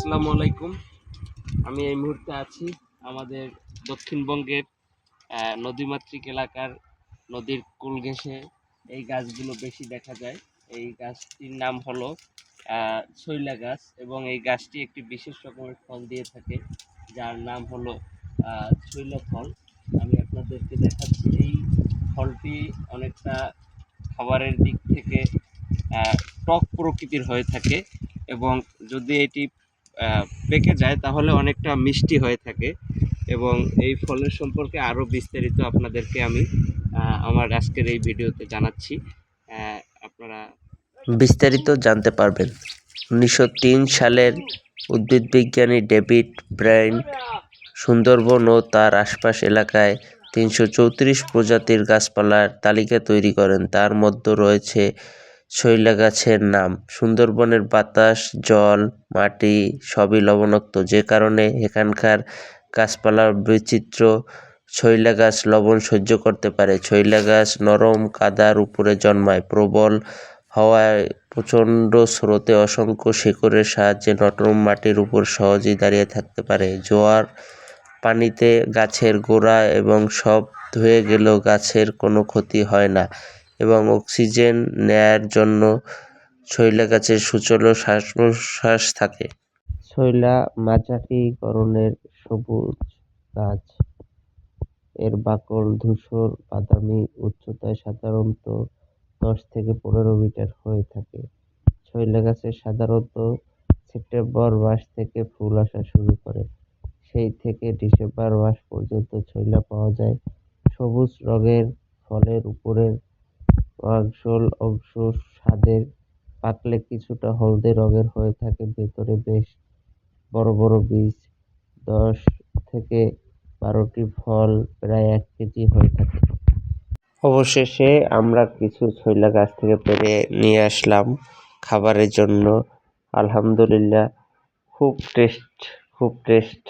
আসসালামু আলাইকুম। আমি এই মুহূর্তে আছি আমাদের দক্ষিণবঙ্গের নদীমাতৃক এলাকার নদীর কুল ঘেঁষে। এই গাছগুলো বেশি দেখা যায়। এই গাছটির নাম হলো শৈলা গাছ এবং এই গাছটি একটি বিশেষ রকমের ফল দিয়ে থাকে, যার নাম হলো শৈল ফল। আমি আপনাদেরকে দেখাচ্ছি, এই ফলটি অনেকটা খাবারের দিক থেকে টক প্রকৃতির হয়ে থাকে এবং যদি এটি পেকে যায়, তাহলে অনেকটা মিষ্টি হয়ে থাকে। এবং এই ফলের সম্পর্কে আরও বিস্তারিত আপনাদেরকে আমি আমার আজকের এই ভিডিওতে জানাচ্ছি। আপনারা বিস্তারিত জানতে পারবেন। উনিশশো তিন সালের উদ্ভিদবিজ্ঞানী ডেভিড ব্রাইন সুন্দরবন ও তার আশপাশ এলাকায় তিনশো চৌত্রিশ প্রজাতির গাছপালার তালিকা তৈরি করেন। তার মধ্যে রয়েছে শৈলা গাছের নাম। সুন্দরবনের বাতাস, জল, মাটি সবই লবণাক্ত। যে কারণে এখানকার গাছপালার বৈচিত্র্য শৈলা গাছ লবণ সহ্য করতে পারে। শৈলা গাছ নরম, কাদার উপরে জন্মায়, প্রবল হওয়ায় প্রচণ্ড স্রোতে অসংখ্য শিকড়ের সাহায্যে নরম মাটির উপর সহজেই দাঁড়িয়ে থাকতে পারে। জোয়ার পানিতে গাছের গোড়া এবং সব ধুয়ে গেলেও গাছের কোনো ক্ষতি হয় না। এবং অক্সিজেন নেয়ার জন্য শৈলা গাছের সুচল শ্বাস প্রশ্বাস থাকে। শৈলা মাঝারি গড়নের সবুজ গাছ। এর বাকল ধূসর বাদামি উচ্চতায় সাধারণত দশ থেকে পনেরো মিটার হয়ে থাকে। শৈলা গাছের সাধারণত সেপ্টেম্বর মাস থেকে ফুল আসা শুরু করে। সেই থেকে ডিসেম্বর মাস পর্যন্ত শৈলা পাওয়া যায়। সবুজ রঙের ফলের উপরের অংশল অংশ স্বাদের পাকলে কিছুটা হলদে রঙের হয়ে থাকে। ভেতরে বেশ বড় বড় বীজ, দশ থেকে বারোটি ফল প্রায় এক কেজি হয়ে থাকে। অবশেষে আমরা কিছু ছইলা গাছ থেকে পেরে নিয়ে আসলাম খাবারের জন্য। আলহামদুলিল্লাহ, খুব টেস্ট খুব টেস্ট।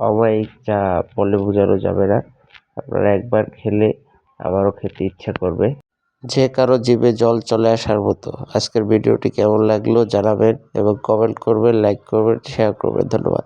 অমায়িক যা বলে বোঝানো যাবে না। আপনারা একবার খেলে আবারও খেতে ইচ্ছা করবে। যে কারও জিভে জল চলে আসার মতো। আজকের ভিডিওটি কেমন লাগল জানাবেন এবং কমেন্ট করবেন লাইক করবেন শেয়ার করবেন। ধন্যবাদ।